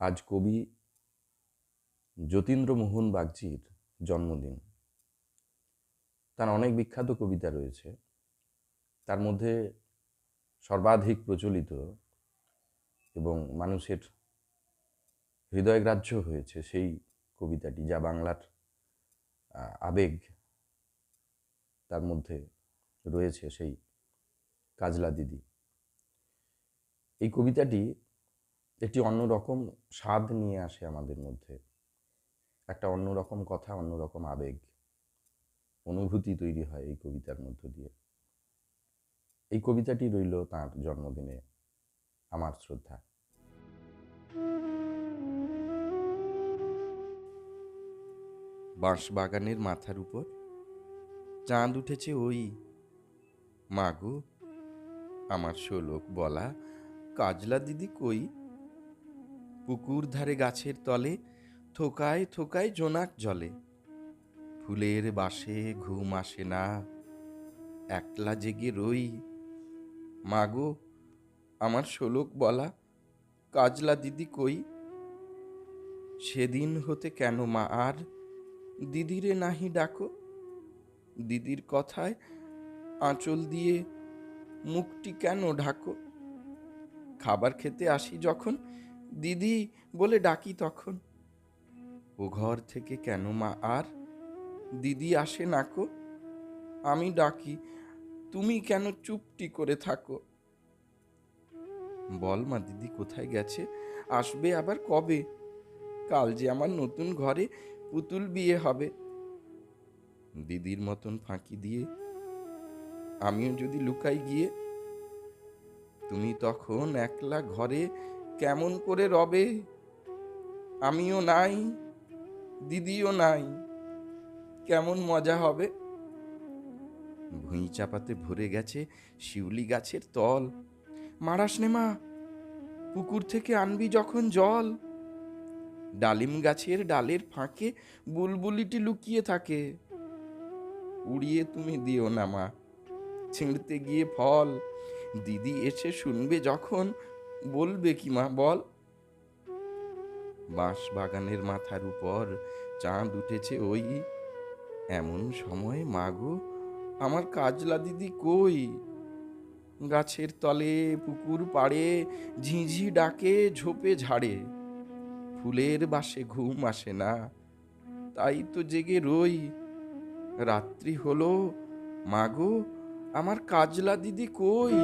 আজ কবি যতীন্দ্রমোহন বাগচির জন্মদিন। তার অনেক বিখ্যাত কবিতা রয়েছে। তার মধ্যে সর্বাধিক প্রচলিত এবং মানুষের হৃদয়গ্রাহ্য হয়েছে সেই কবিতাটি, যা বাংলার আবেগ তার মধ্যে রয়েছে সেই কাজলা দিদি। এই কবিতাটি একটি অন্যরকম স্বাদ নিয়ে আসে আমাদের মধ্যে। একটা অন্যরকম কথা, অন্যরকম আবেগ, অনুভূতি তৈরি হয় এই কবিতার মধ্য দিয়ে। এই কবিতাটি রইল তার জন্মদিনে আমার শ্রদ্ধা। বাঁশবাগানের মাথার উপর চাঁদ উঠেছে ওই মাগো আমার শোলক বলা কাজলা দিদি কই? পুকুর ধারে গাছের তলে, থোকায় থোকায় জোনাক জলে। ফুলের বাসে ঘুম আসে না, একলা জেগে রই। মাগো, আমার শোলক বলা কাজলা দিদি কই? সেদিন হতে কেন মা আর দিদিরে নাহি ডাকো? দিদির কথায় আঁচল দিয়ে মুখটি কেন ঢাকো? খাবার খেতে আসি যখন দিদি বলে ডাকি তখন। ও ঘর থেকে কেন মা আর? দিদি আসে নাকো আমি ডাকি তুমি কেন চুপটি করে থাকো? বল মা দিদি কোথায় গেছে? আসবে আবার কবে? কাল যে আমার নতুন ঘরে পুতুল বিয়ে হবে। দিদির মতন ফাঁকি দিয়ে আমিও যদি লুকাই গিয়ে তুমি তখন একলা ঘরে কেমন করে রবে? আমিও নাই, দিদিও নাই, কেমন মজা হবে? ভুঁই চাপাতে ভরে গেছে শিউলি গাছের তল। মারাস মা, পুকুর থেকে আনবি যখন জল। ডালিম গাছের ডালের ফাঁকে বুলবুলিটি লুকিয়ে থাকে। উড়িয়ে তুমি দিও না মা, ছিঁড়তে গিয়ে ফল। দিদি এসে শুনবে যখন বলবে কি মা? বল। বাঁশ বাগানের মাথার উপর চাঁদ উঠেছে ওই। এমন সময় মাগো আমার কাজলা দিদি কই? গাছের তলে, পুকুর পাড়ে, ঝিঝি ডাকে, ঝোপে ঝাড়ে। ফুলের বাসে ঘুম আসে না, তাই তো জেগে রই। রাত্রি হলো মাগো আমার কাজলা দিদি কই?